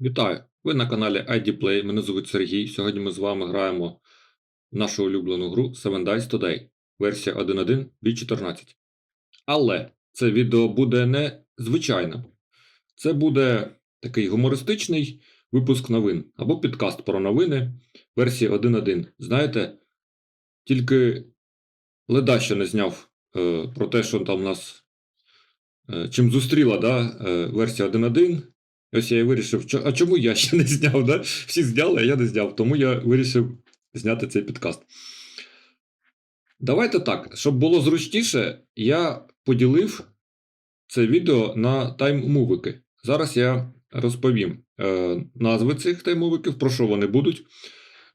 Вітаю! Ви на каналі ID Play. Мене звуть Сергій. Сьогодні ми з вами граємо в нашу улюблену гру Seven Dice Today, версія 1.1 B14. Але це відео буде не звичайним. Це буде такий гумористичний випуск новин або підкаст про новини версії 1.1. Знаєте, тільки леда ще не зняв е, про те, що там нас е, чим зустріла да, е, версія 1.1. Ось я і вирішив, а чому я ще не зняв? Да? Всі зняли, а я не зняв. Тому я вирішив зняти цей підкаст. Давайте так, щоб було зручніше, я поділив це відео на тайм-мувики. Зараз я розповім е, назви цих тайм-мувиків, про що вони будуть.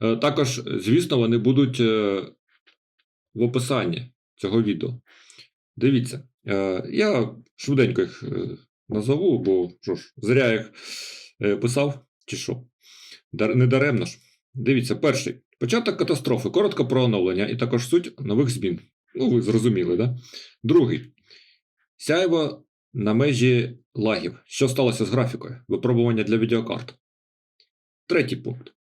Е, також, звісно, вони будуть е, в описанні цього відео. Дивіться, е, я швиденько їх е, назову, бо що ж, зря їх е, писав, чи що. Дар- Не даремно ж. Дивіться, перший. Початок катастрофи. Коротко про оновлення і також суть нових змін. Ну, ви зрозуміли, да? Другий. Сяйво на межі лагів. Що сталося з графікою? Випробування для відеокарт. Третій пункт.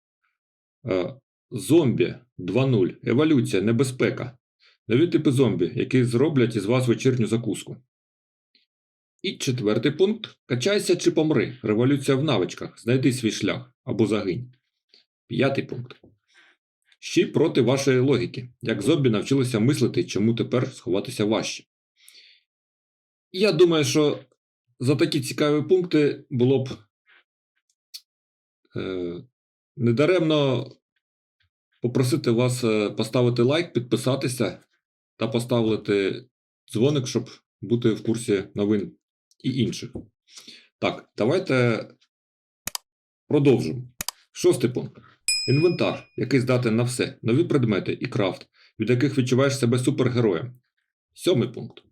Е, Зомбі 2.0. Еволюція, небезпека. Нові типи зомбі, які зроблять із вас вечірню закуску. І четвертий пункт. Качайся чи помри. Революція в навичках. Знайди свій шлях або загинь. П'ятий пункт. Щі проти вашої логіки. Як зомбі навчилися мислити, чому тепер сховатися важче. Я думаю, що за такі цікаві пункти було б е, недаремно попросити вас е, поставити лайк, підписатися та поставити дзвоник, щоб бути в курсі новин і інших. Так, давайте продовжимо. Шостий пункт. Інвентар, який здатен на все, нові предмети і крафт, від яких відчуваєш себе супергероєм. Сьомий пункт.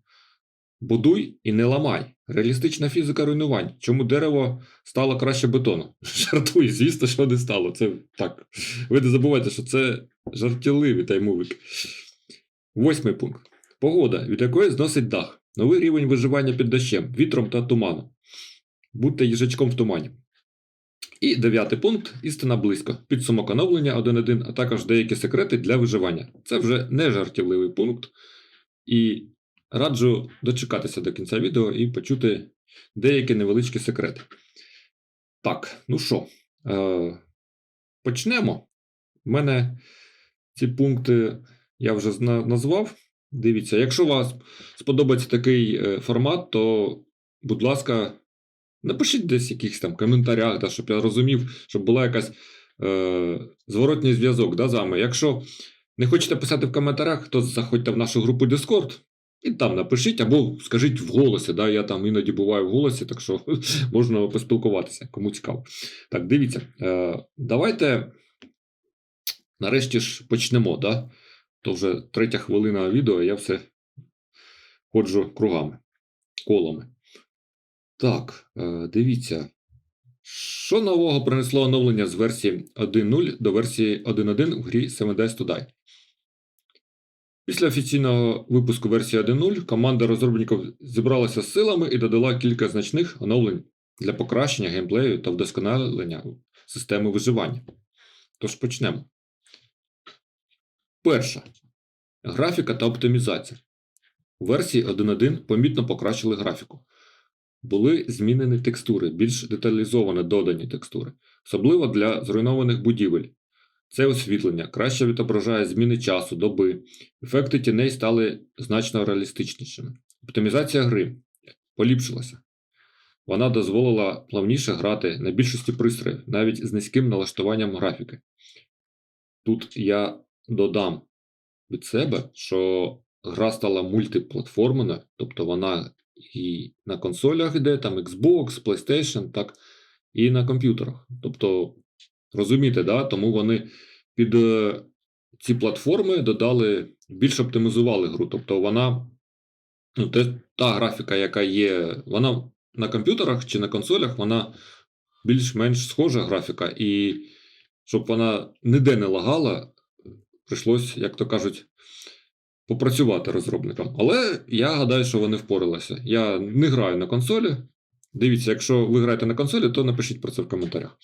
Будуй і не ламай. Реалістична фізика руйнувань. Чому дерево стало краще бетону? Жартую, звісно, що не стало. Це так. Ви не забувайте, що це жартівливі таймовики. Восьмий пункт. Погода, від якої зносить дах. Новий рівень виживання під дощем, вітром та туманом. Будьте їжачком в тумані. І дев'ятий пункт істина близько. Підсумок оновлення 1.1, а також деякі секрети для виживання. Це вже не жартівливий пункт. І раджу дочекатися до кінця відео і почути деякі невеличкі секрети. Так, ну що, е, почнемо. У мене ці пункти я вже назвав. Дивіться, якщо вас сподобається такий е, формат, то, будь ласка, напишіть десь в якихось там коментарях, да, щоб я розумів, щоб була якась е, зворотній зв'язок да, з вами. Якщо не хочете писати в коментарях, то заходьте в нашу групу Discord і там напишіть, або скажіть в голосі. Да, я там іноді буваю в голосі, так що можна поспілкуватися, кому цікаво. Так, дивіться, е, давайте нарешті ж почнемо. Да? То вже третя хвилина відео, я все ходжу кругами, колами. Так, е, дивіться. Що нового принесло оновлення з версії 1.0 до версії 1.1 в грі 7 Days to Die? Після офіційного випуску версії 1.0 команда розробників зібралася з силами і додала кілька значних оновлень для покращення геймплею та вдосконалення системи виживання. Тож почнемо. Перша. Графіка та оптимізація. У версії 1.1 помітно покращили графіку. Були змінені текстури, більш деталізовано додані текстури, особливо для зруйнованих будівель. Це освітлення краще відображає зміни часу, доби. Ефекти тіней стали значно реалістичнішими. Оптимізація гри поліпшилася. Вона дозволила плавніше грати на більшості пристроїв, навіть з низьким налаштуванням графіки. Тут я додам від себе, що гра стала мультиплатформеною, тобто вона і на консолях йде, там Xbox, PlayStation, так, і на комп'ютерах. Тобто, розумієте, да? тому вони під е, ці платформи додали, більш оптимізували гру. Тобто вона, ну, те, та графіка, яка є, вона на комп'ютерах чи на консолях, вона більш-менш схожа графіка. І щоб вона ніде не лагала, прийшлось, як то кажуть, попрацювати розробникам. Але я гадаю, що вони впоралися. Я не граю на консолі, Дивіться, якщо ви граєте на консолі, то напишіть про це в коментарях.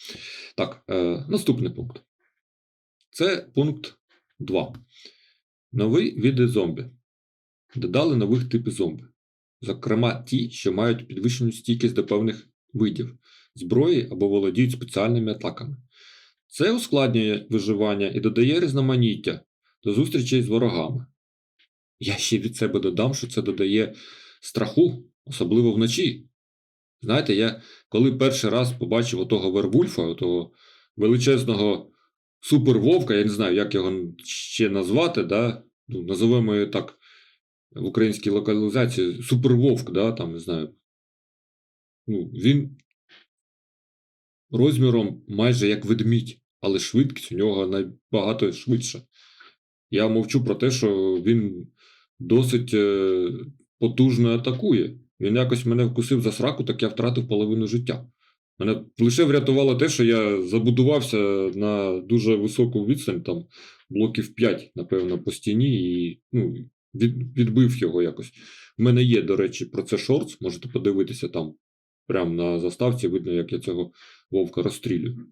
Так, е, наступний пункт. Це пункт 2. Нові види зомбі. Додали нових типів зомбі. Зокрема, ті, що мають підвищену стійкість до певних видів зброї або володіють спеціальними атаками. Це ускладнює виживання і додає різноманіття до зустрічей з ворогами. Я ще від себе додам, що це додає страху, особливо вночі. Знаєте, я коли перший раз побачив отого Вервульфа, отого величезного супервовка, я не знаю, як його ще назвати, да? ну, називаємо його так в українській локалізації супервовк, да? там, не знаю. Ну, він розміром майже як ведмідь, але швидкість у нього набагато швидша. Я мовчу про те, що він досить е, потужно атакує. Він якось мене вкусив за сраку, так я втратив половину життя. Мене лише врятувало те, що я забудувався на дуже високу відстань, там блоків 5, напевно, по стіні, і ну, від, відбив його якось. У мене є, до речі, про це шортс, можете подивитися там. Прямо на заставці видно, як я цього вовка розстрілюю.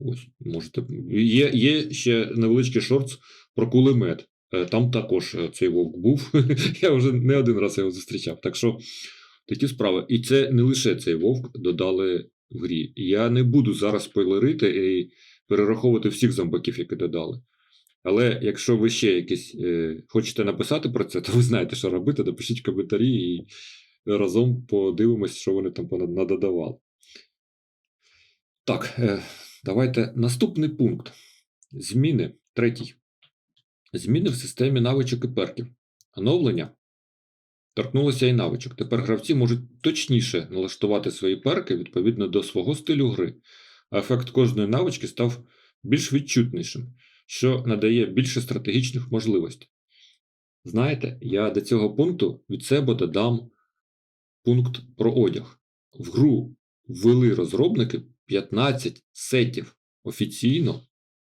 Ось, можете. Є є ще невеличкий шортс про кулемет. Е, Там також е, цей вовк був. Я вже не один раз його зустрічав. Так що такі справи. І це не лише цей вовк додали в грі. Я не буду зараз спойлерити і перераховувати всіх зомбаків, які додали. Але якщо ви ще якісь е, хочете написати про це, то ви знаєте, що робити. Напишіть коментарі і разом подивимось, що вони там надодавали. Так, е, давайте наступний пункт. Зміни. Третій. Зміни в системі навичок і перків. Оновлення торкнулося і навичок. Тепер гравці можуть точніше налаштувати свої перки відповідно до свого стилю гри, а ефект кожної навички став більш відчутнішим, що надає більше стратегічних можливостей. Знаєте, я до цього пункту від себе додам пункт про одяг. В гру ввели розробники 15 сетів офіційно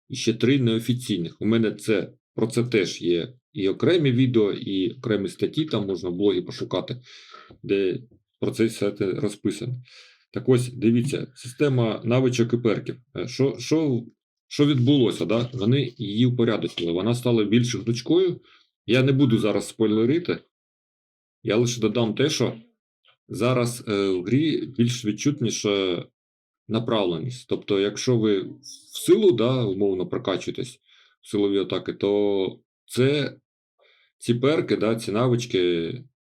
і ще 3 неофіційних. У мене це про це теж є і окремі відео, і окремі статті, там можна в блогі пошукати, де про це все розписано. Так ось, дивіться, система навичок і перків. Е, що що, що відбулося? Да? Вони її упорядочили. Вона стала більш гнучкою. Я не буду зараз спойлерити. Я лише додам те, що зараз е, в грі більш відчутніша направленість. Тобто, якщо ви в силу, да, умовно прокачуєтесь в силові атаки, то це ці перки, да, ці навички,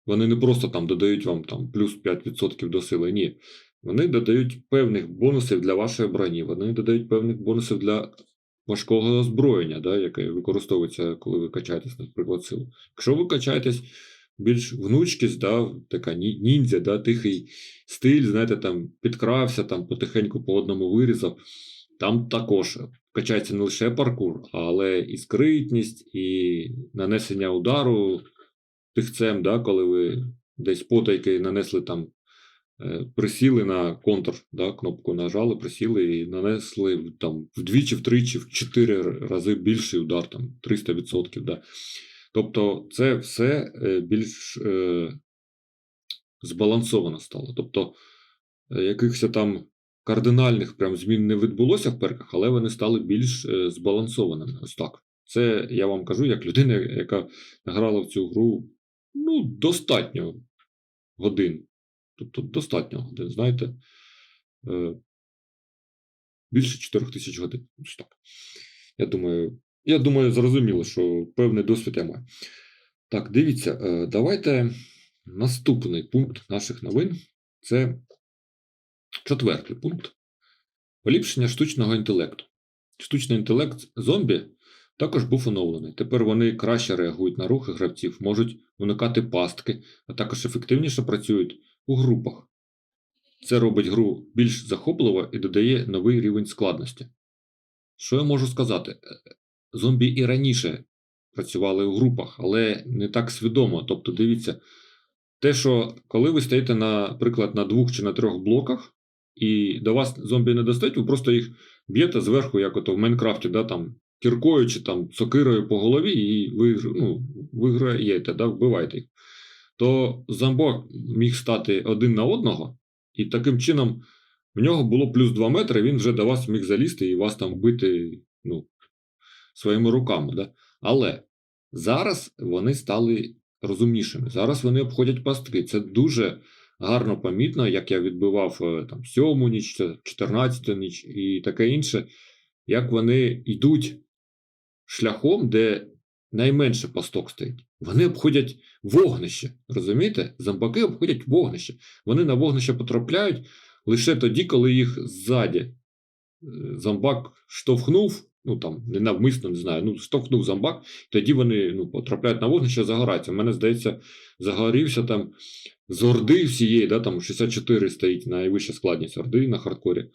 вони не просто там додають вам там плюс 5% до сили. Ні. Вони додають певних бонусів для вашої броні, вони додають певних бонусів для важкого озброєння, да, яке використовується, коли ви качаєтесь, наприклад, силу. Якщо ви качаєтесь більш внучкість, да, така ніндзя, да, тихий стиль, знаєте, там підкрався, там потихеньку по одному вирізав. Там також качається не лише паркур, але і скритність, і нанесення удару тихцем, да, коли ви десь потайки нанесли там, е, присіли на контур, да, кнопку нажали, присіли і нанесли там вдвічі, втричі, в чотири рази більший удар, там 300%. Да. Тобто це все е, більш е, збалансовано стало. Тобто, е, якихось там кардинальних прям змін не відбулося в перках, але вони стали більш збалансованими. Ось так. Це я вам кажу, як людина, яка грала в цю гру ну, достатньо годин. Тобто достатньо годин, знаєте. Більше 4 тисяч годин. Ось так. Я думаю, я думаю, зрозуміло, що певний досвід я маю. Так, дивіться, е, давайте наступний пункт наших новин це четвертий пункт. Поліпшення штучного інтелекту. Штучний інтелект зомбі також був оновлений. Тепер вони краще реагують на рухи гравців, можуть уникати пастки, а також ефективніше працюють у групах. Це робить гру більш захопливо і додає новий рівень складності. Що я можу сказати? Зомбі і раніше працювали у групах, але не так свідомо. Тобто, дивіться, те, що коли ви стоїте, наприклад, на двох чи на трьох блоках, і до вас зомбі не достають, ви просто їх б'єте зверху, як ото в Майнкрафті, да, там, кіркою чи там сокирою по голові, і ви ну, виграєте, да, вбиваєте їх. То зомбок міг стати один на одного і таким чином в нього було плюс 2 метри, він вже до вас міг залізти і вас там бити ну, своїми руками. Да? Але зараз вони стали розумнішими. Зараз вони обходять пастки. Це дуже гарно помітно, як я відбивав е, там сьому ніч, 14 ніч і таке інше, як вони йдуть шляхом, де найменше пасток стоїть. Вони обходять вогнище. Розумієте? Зомбаки обходять вогнище. Вони на вогнище потрапляють лише тоді, коли їх ззаді е, зомбак штовхнув, ну там ненавмисно, не знаю, ну штовхнув зомбак, тоді вони ну, потрапляють на вогнище, загораються. У мене, здається, загорівся там з орди всієї, да, там 64 стоїть найвища складність орди на хардкорі.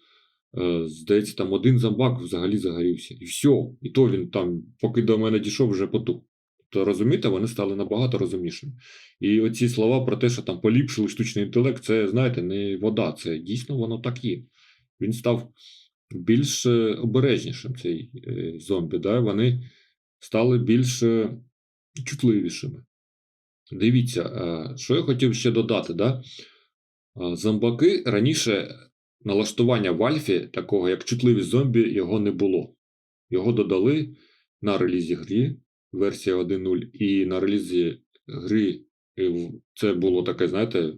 Е, Здається, там один зомбак взагалі загорівся. І все. І то він там, поки до мене дійшов, вже потух. То розумієте, вони стали набагато розумнішими. І оці слова про те, що там поліпшили штучний інтелект, це, знаєте, не вода, це дійсно воно так є. Він став більш е, обережнішим, цей е, зомбі. Да? Вони стали більш е, чутливішими. Дивіться, що я хотів ще додати. Да? Зомбаки раніше налаштування в Альфі, такого як чутливість зомбі, його не було. Його додали на релізі грі, версія 1.0, і на релізі гри це було таке, знаєте,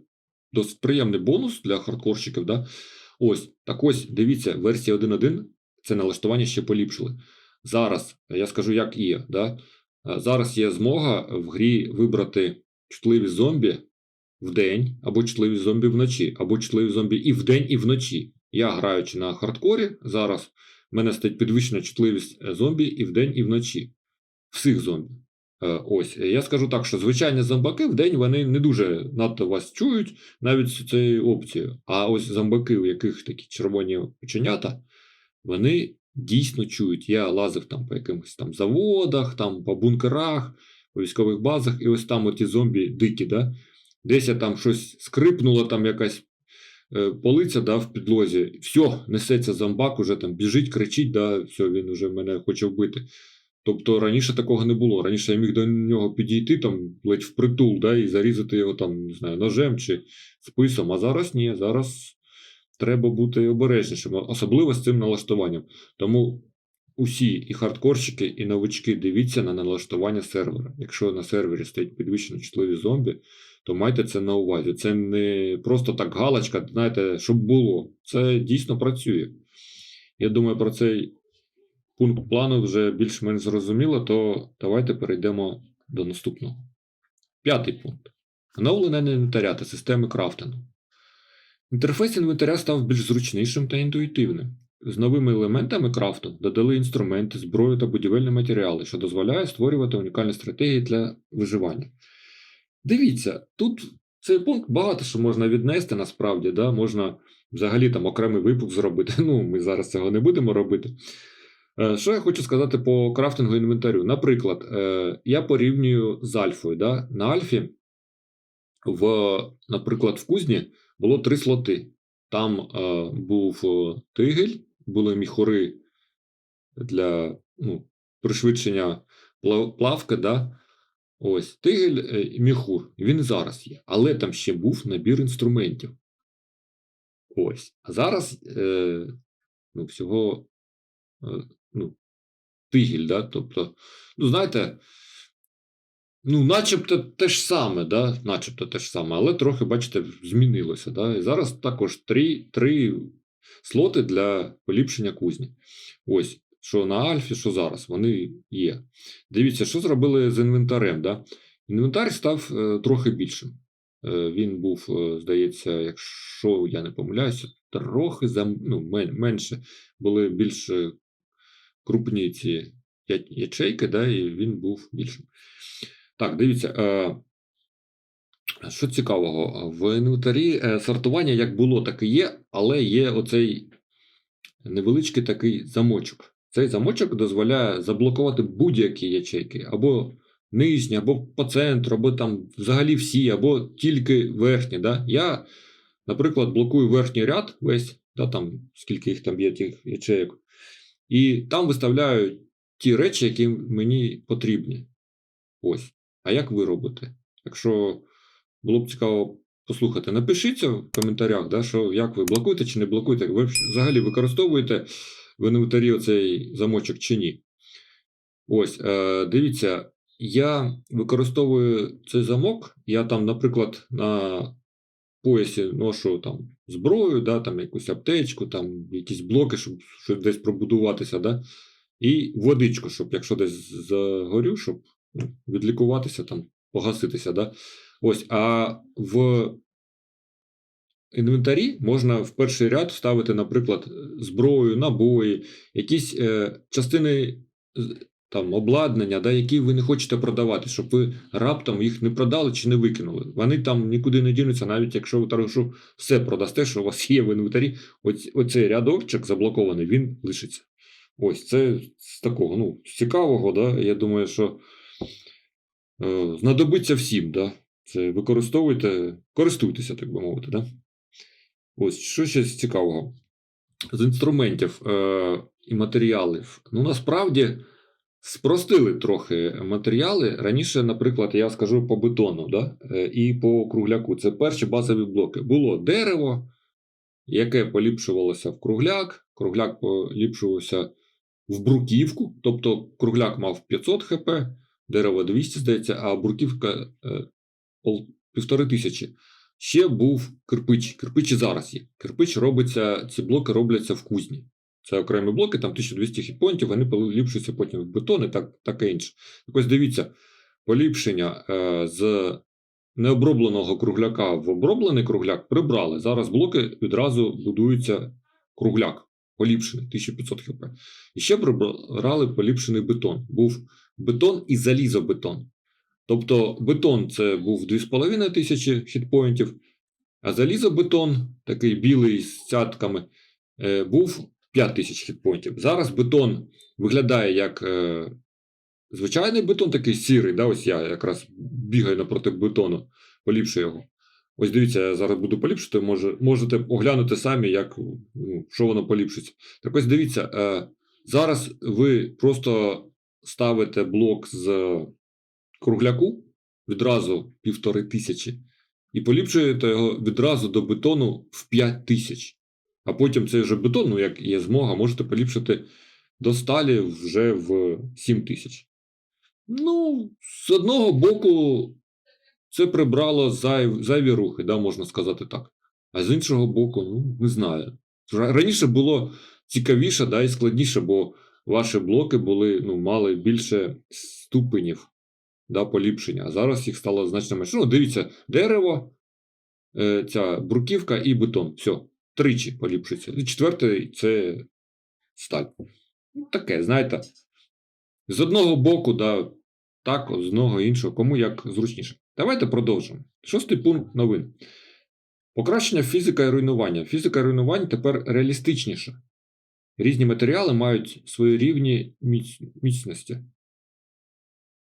досить приємний бонус для хардкорщиків. Да? Ось, так ось, дивіться, версія 1.1 це налаштування ще поліпшили. Зараз я скажу, як є. Да? Е, Зараз є змога в грі вибрати чутливість зомбі вдень, або чутливість зомбі вночі, або чутливість зомбі і вдень, і вночі. Я граючи на хардкорі, зараз в мене стоїть підвищена чутливість е, зомбі і вдень, і вночі. Всіх зомбі. Е, Ось, я скажу так, що звичайні зомбаки вдень вони не дуже надто вас чують навіть з цією опцією. А ось зомбаки, у яких такі червоні оченята, вони дійсно чують. Я лазив там по якимось там заводах, там по бункерах, по військових базах, і ось там оті зомбі дикі, да? десь я там щось скрипнуло, там якась е, полиця да, в підлозі, все, несеться зомбак, уже там біжить, кричить, да, все, він уже мене хоче вбити. Тобто раніше такого не було. Раніше я міг до нього підійти там ледь впритул, да, і зарізати його там, не знаю, ножем чи списом. А зараз ні, зараз треба бути обережнішим, особливо з цим налаштуванням. Тому усі і хардкорщики, і новички дивіться на налаштування сервера. Якщо на сервері стоять підвищено чутливі зомбі, то майте це на увазі. Це не просто так галочка, знаєте, щоб було. Це дійсно працює. Я думаю, про цей пункт плану вже більш-менш зрозуміло, то давайте перейдемо до наступного. П'ятий пункт. Оновлення інвентаря та системи крафтингу. Інтерфейс інвентаря став більш зручнішим та інтуїтивним. З новими елементами крафту додали інструменти, зброю та будівельні матеріали, що дозволяє створювати унікальні стратегії для виживання. Дивіться, тут цей пункт багато що можна віднести насправді, да? можна взагалі там окремий випуск зробити. Ну, ми зараз цього не будемо робити. Е, Що я хочу сказати по крафтингу інвентарю? Наприклад, е, я порівнюю з Альфою. Да? На Альфі, в, наприклад, в кузні було три слоти. Там е, був тигель, були міхури для ну, пришвидшення плавки. Да? Ось тигель і міхур. Він зараз є. Але там ще був набір інструментів. Ось. А зараз ну, всього ну, тигель, да? тобто, ну, знаєте, ну, начебто те ж саме, да? начебто те ж саме, але трохи, бачите, змінилося. Да? І зараз також три, три слоти для поліпшення кузні. Ось, що на Альфі, що зараз, вони є. Дивіться, що зробили з інвентарем. Да? Інвентар став е, трохи більшим. Е, він був, е, здається, якщо я не помиляюся, трохи зам, ну, мен- менше були більш е, крупні ці ячейки, да, і він був більшим. Так, дивіться. Е, що цікавого, в інвентарі е, сортування як було, так і є, але є оцей невеличкий такий замочок. Цей замочок дозволяє заблокувати будь-які ячейки, або нижні, або по центру, або там взагалі всі, або тільки верхні. Да? Я, наприклад, блокую верхній ряд весь, да, там, скільки їх там є тих ячейок, і там виставляю ті речі, які мені потрібні. Ось. А як ви робите? Якщо було б цікаво послухати. Напишіться в коментарях, да, що як ви блокуєте чи не блокуєте. Ви взагалі використовуєте в інвентарі оцей замочок чи ні. Ось, е, дивіться, я використовую цей замок. Я там, наприклад, на поясі ношу там зброю, да, там якусь аптечку, там якісь блоки, щоб, щоб десь пробудуватися, да, і водичку, щоб якщо десь загорю, щоб ну, відлікуватися, там, погаситися. Да. Ось, а в інвентарі можна в перший ряд вставити, наприклад, зброю, набої, якісь е, частини там, обладнання, да, які ви не хочете продавати, щоб ви раптом їх не продали чи не викинули. Вони там нікуди не дінуться, навіть якщо ви торгшу все продасте, що у вас є в інвентарі, оць, оцей рядочок заблокований, він лишиться. Ось це з такого, ну, з цікавого, да, я думаю, що е, знадобиться всім, да. Це використовуйте, користуйтеся, так би мовити, да. Ось, що ще з цікавого? З інструментів е, і матеріалів. Ну, насправді, спростили трохи матеріали. Раніше, наприклад, я скажу по бетону да? е, і по кругляку. Це перші базові блоки. Було дерево, яке поліпшувалося в кругляк, кругляк поліпшувався в бруківку, тобто кругляк мав 500 хп, дерево 200, здається, а бруківка е, півтори тисячі. Ще був кирпич. Кирпич і зараз є. Кирпич робиться, ці блоки робляться в кузні. Це окремі блоки, там 1200 хітпоінтів, вони поліпшуються потім в бетон і так, таке інше. Так ось дивіться, поліпшення е, з необробленого кругляка в оброблений кругляк прибрали. Зараз блоки відразу будуються кругляк, поліпшений, 1500 хп. І ще прибрали поліпшений бетон. Був бетон і залізобетон. Тобто бетон це був 2500 хітпоінтів, а залізобетон, такий білий з цятками, е, був 5000 хітпоінтів. Зараз бетон виглядає як е, звичайний бетон, такий сірий. Да? Ось я якраз бігаю напроти бетону, поліпшую його. Ось дивіться, я зараз буду поліпшити, може, можете оглянути самі, як, ну, що воно поліпшиться. Так ось дивіться, е, зараз ви просто ставите блок з кругляку відразу півтори тисячі і поліпшуєте його відразу до бетону в 5 тисяч. А потім цей вже бетон, ну як є змога, можете поліпшити до сталі вже в 7 тисяч. Ну, з одного боку, це прибрало зайв, зайві рухи, да, можна сказати так. А з іншого боку, ну, не знаю. Раніше було цікавіше да, і складніше, бо ваші блоки були, ну, мали більше ступенів да, поліпшення. А зараз їх стало значно менше. Ну, дивіться, дерево, е, ця бруківка і бетон. Все, тричі поліпшується. І четвертий це сталь. Ну, таке, знаєте. З одного боку, да, так, з одного іншого, кому як зручніше. Давайте продовжимо. Шостий пункт новин. Покращення фізика і руйнування. Фізика і руйнування тепер реалістичніше. Різні матеріали мають свої рівні міцності.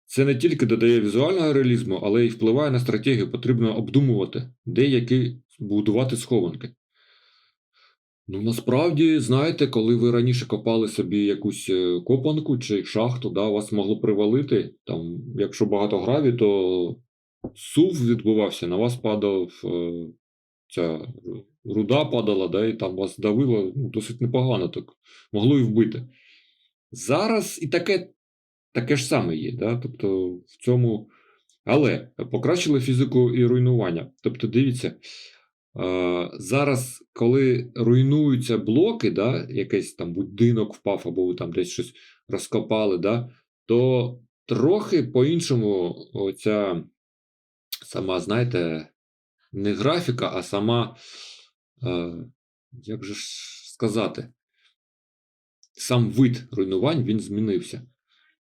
Це не тільки додає візуального реалізму, але й впливає на стратегію. Потрібно обдумувати, де які будувати схованки. Ну, насправді, знаєте, коли ви раніше копали собі якусь е, копанку чи шахту, да, вас могло привалити. Там, якщо багато граві, то сув відбувався, на вас падав е, ця руда падала, да, і там вас давило ну, досить непогано, так могло і вбити. Зараз і таке, таке ж саме є. Да? Тобто в цьому. Але покращили фізику і руйнування. Тобто, дивіться, зараз, коли руйнуються блоки, да, якийсь там будинок впав, або там десь щось розкопали, да, то трохи по-іншому оця сама, знаєте, не графіка, а сама, е, як же ж сказати, сам вид руйнувань він змінився.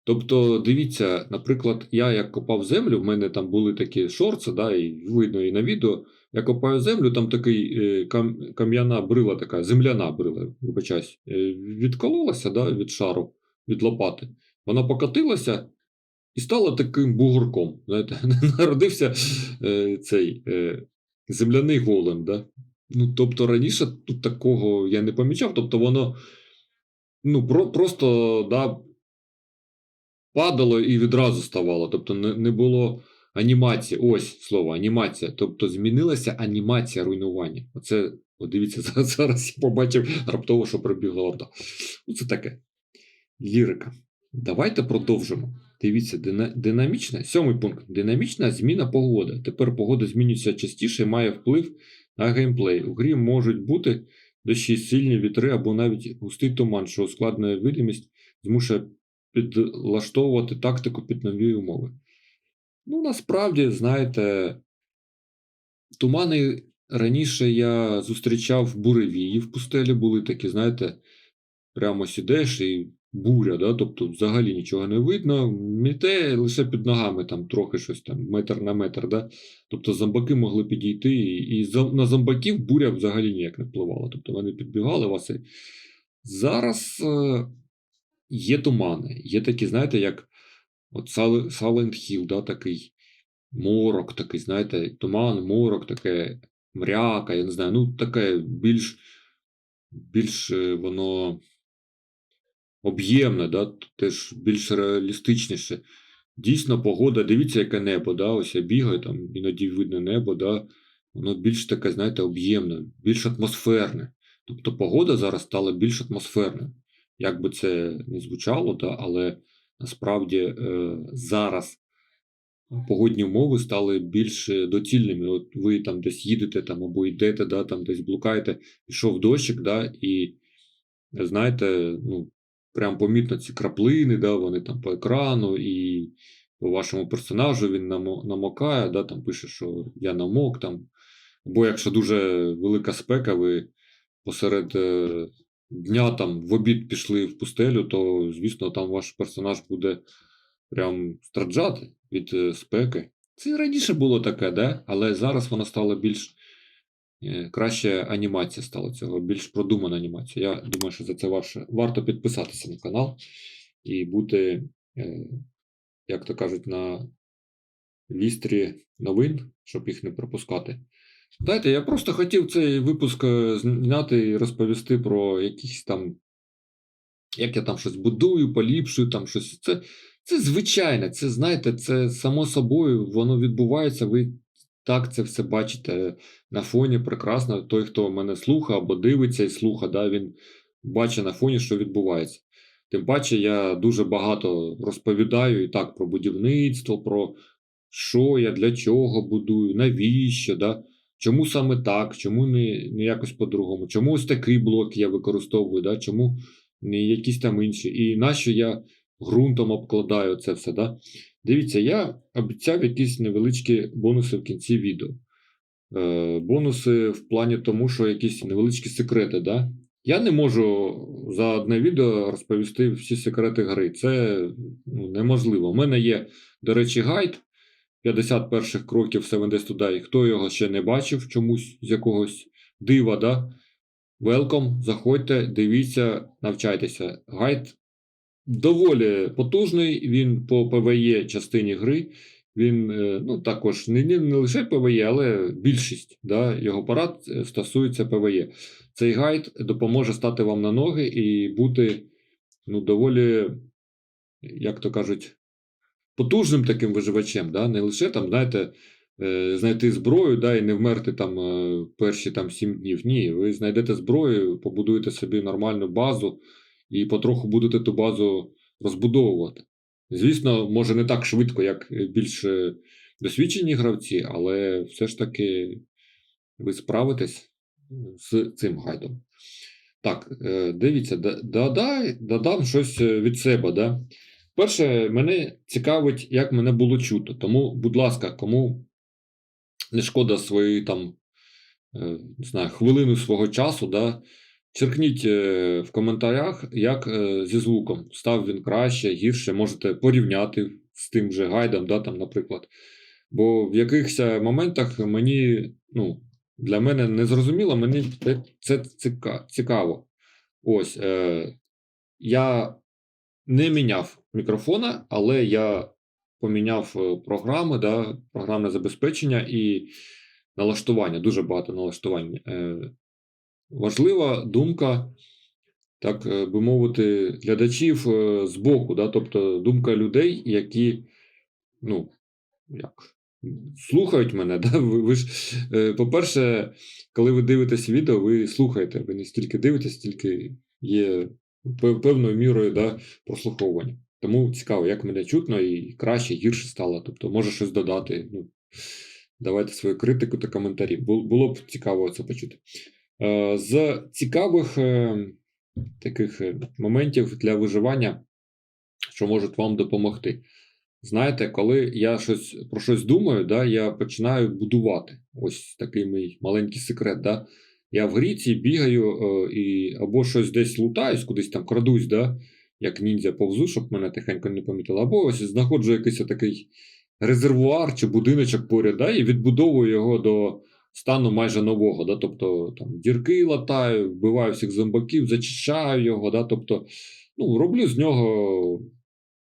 Тобто, дивіться, наприклад, я як копав землю, в мене там були такі шорти, да, і видно і на відео. Я копаю землю, там такий е, кам'яна брила, така, земляна брила, вибачаюсь, е, відкололася да, від шару, від лопати. Вона покотилася і стала таким бугорком. Знаєте, народився е, цей земляний голем. Да? Ну, тобто раніше тут такого я не помічав. Тобто воно ну, про, просто да, падало і відразу ставало. Тобто не, не було Анімація, ось слово, анімація. Тобто змінилася анімація руйнування. Оце, от дивіться, зараз, я побачив раптово, що прибігла орда. Ну, це таке. Лірика. Давайте продовжимо. Дивіться, дина- динамічна, сьомий пункт. Динамічна зміна погоди. Тепер погода змінюється частіше і має вплив на геймплей. У грі можуть бути дощі, сильні вітри або навіть густий туман, що ускладнює видимість, змушує підлаштовувати тактику під нові умови. Ну, насправді, знаєте, тумани раніше я зустрічав буревії в пустелі, були такі, знаєте, прямо сідеш і буря, да? тобто взагалі нічого не видно, міте лише під ногами там трохи щось там, метр на метр. Да? Тобто зомбаки могли підійти, і, і на зомбаків буря взагалі ніяк не впливала. Тобто вони підбігали вас. І... Зараз е, є тумани, є такі, знаєте, як от Silent Hill, да, такий морок, такий, знаєте, туман, морок, таке мряка, я не знаю, ну таке більш, більш е, воно об'ємне, да, теж більш реалістичніше. Дійсно, погода, дивіться, яке небо, да, ось я бігаю, там іноді видно небо, да, воно більш таке, знаєте, об'ємне, більш атмосферне. Тобто погода зараз стала більш атмосферною. Як би це не звучало, да, але насправді е, зараз погодні умови стали більш е, доцільними. От ви там десь їдете там, або йдете, да, там десь блукаєте, пішов дощик, да, і знаєте, ну, прям помітно ці краплини, да, вони там по екрану, і по вашому персонажу він намокає, да, там пише, що я намок. Там. Або якщо дуже велика спека, ви посеред е, дня там в обід пішли в пустелю, то, звісно, там ваш персонаж буде прям страждати від е, спеки. Це раніше було таке, да? але зараз воно стало більш е, краще анімація стала цього, більш продумана анімація. Я думаю, що за це ваше, варто підписатися на канал і бути, е, як то кажуть, на вістрі новин, щоб їх не пропускати. Знаєте, я просто хотів цей випуск е, зняти і розповісти про якісь там, як я там щось будую, поліпшую, там щось. Це, це звичайне, це знаєте, це само собою, воно відбувається. Ви так це все бачите на фоні прекрасно. Той, хто мене слухає або дивиться і слухає, да, він бачить на фоні, що відбувається. Тим паче, я дуже багато розповідаю і так про будівництво, про що я, для чого будую, навіщо, да? Чому саме так, чому не, не якось по-другому, чому ось такий блок я використовую, да? чому не якісь там інші, і нащо я ґрунтом обкладаю це все. Да? Дивіться, я обіцяв якісь невеличкі бонуси в кінці відео. Е, бонуси в плані тому, що якісь невеличкі секрети. Да? Я не можу за одне відео розповісти всі секрети гри. Це ну, неможливо. У мене є, до речі, гайд 50 перших кроків Seven Days. Хто його ще не бачив чомусь з якогось дива, да? Welcome, заходьте, дивіться, навчайтеся. Гайд доволі потужний, він по PvE частині гри. Він е, ну, також не, не, лише PvE, але більшість да, його порад е, стосується PvE. Цей гайд допоможе стати вам на ноги і бути ну, доволі, як то кажуть, потужним таким виживачем. Да? Не лише там, знаєте, е, знайти зброю да, і не вмерти там е, перші там 7 днів. Ні, ви знайдете зброю, побудуєте собі нормальну базу і потроху будете ту базу розбудовувати. Звісно, може не так швидко, як більш е, досвідчені гравці, але все ж таки ви справитесь з цим гайдом. Так, дивіться, додам щось від себе. Да? Перше, мене цікавить, як мене було чути. Тому, будь ласка, кому не шкода свої там, е, не знаю, хвилину свого часу, да? черкніть е, в коментарях, як е, зі звуком. Став він краще, гірше, можете порівняти з тим же гайдом, да, там, наприклад. Бо в якихось моментах мені, ну, для мене не зрозуміло, мені це цікаво. Ось, е, я не міняв мікрофона, але я поміняв е, програми, да, програмне забезпечення і налаштування, дуже багато налаштувань. Е, важлива думка, так е, би мовити, глядачів з боку, да, тобто думка людей, які, ну, як, слухають мене. Да? Ви, ви ж, по-перше, коли ви дивитесь відео, ви слухаєте. Ви не стільки дивитесь, стільки є певною мірою да, прослуховування. Тому цікаво, як мене чутно і краще, гірше стало. Тобто, може щось додати. Ну, давайте свою критику та коментарі. Було б цікаво це почути. Е, З цікавих е, таких е, моментів для виживання, що можуть вам допомогти. Знаєте, коли я щось про щось думаю, да, я починаю будувати. Ось такий мій маленький секрет. Да. Я в грі цій бігаю і або щось десь лутаюсь, кудись там крадусь, да, як ніндзя повзу, щоб мене тихенько не помітили, або ось знаходжу якийсь такий резервуар чи будиночок поряд, да, і відбудовую його до стану майже нового. Да, тобто там дірки латаю, вбиваю всіх зомбаків, зачищаю його, да, тобто ну, роблю з нього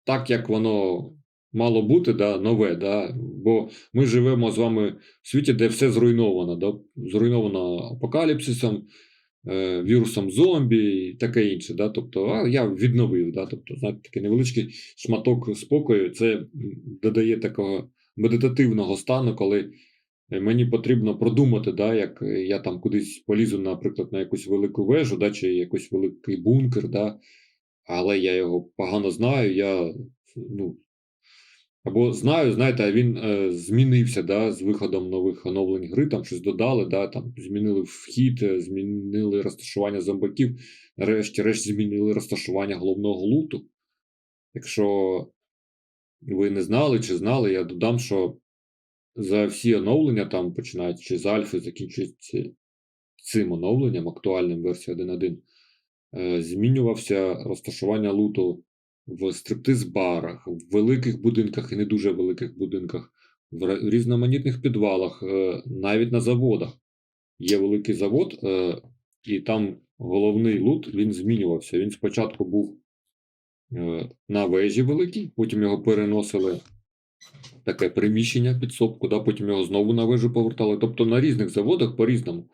так, як воно мало бути, да, нове. Да, бо ми живемо з вами в світі, де все зруйновано. Да, зруйновано апокаліпсисом, вірусом зомбі і таке інше. Да, тобто, а я відновив. Да, тобто, знаєте, такий невеличкий шматок спокою. Це додає такого медитативного стану, коли е, мені потрібно продумати, да, як е, я там кудись полізу, наприклад, на якусь велику вежу, да, чи якийсь великий бункер, да, але я його погано знаю, я ну, або знаю, знаєте, він е, змінився да, з виходом нових оновлень гри, там щось додали, да, там змінили вхід, е, змінили розташування зомбаків, нарешті-решт змінили розташування головного луту. Якщо ви не знали чи знали, я додам, що за всі оновлення, там починаючи з альфи, закінчується цим оновленням, актуальним версії 1.1, е, змінювався розташування луту в стриптиз-барах, в великих будинках і не дуже великих будинках, в різноманітних підвалах, е, навіть на заводах. Є великий завод, е, і там головний лут він змінювався. Він спочатку був е, на вежі великій, потім його переносили таке приміщення підсобку, да, потім його знову на вежу повертали. Тобто на різних заводах по-різному.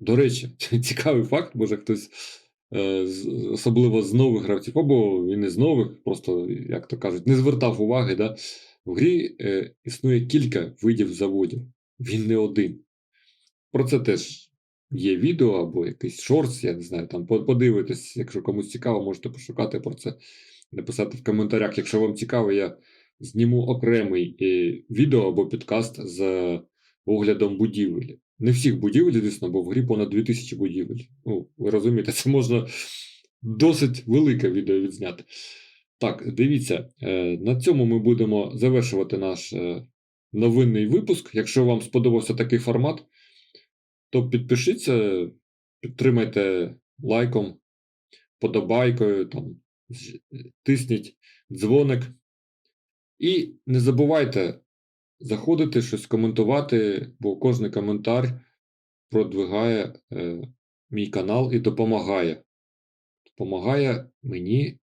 До речі, цікавий факт, може хтось, особливо з нових гравців, або він не з нових, просто, як то кажуть, не звертав уваги. Да? В грі е, існує кілька видів заводів. Він не один. Про це теж є відео або якийсь шортс, я не знаю, там подивитись, якщо комусь цікаво, можете пошукати про це, написати в коментарях. Якщо вам цікаво, я зніму окремий е, відео або підкаст з оглядом будівель. Не всіх будівель, звісно, бо в грі понад 2000 будівель. Ну, ви розумієте, це можна досить велике відео відзняти. Так, дивіться, е, на цьому ми будемо завершувати наш е, новинний випуск. Якщо вам сподобався такий формат, то підпишіться, підтримайте лайком, подобайкою, там, тисніть дзвоник. І не забувайте заходити, щось коментувати, бо кожен коментар продвигає е, мій канал і допомагає. Допомагає мені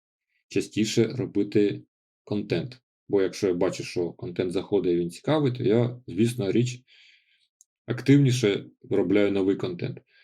частіше робити контент. Бо якщо я бачу, що контент заходить і він цікавий, то я, звісно, річ активніше виробляю новий контент.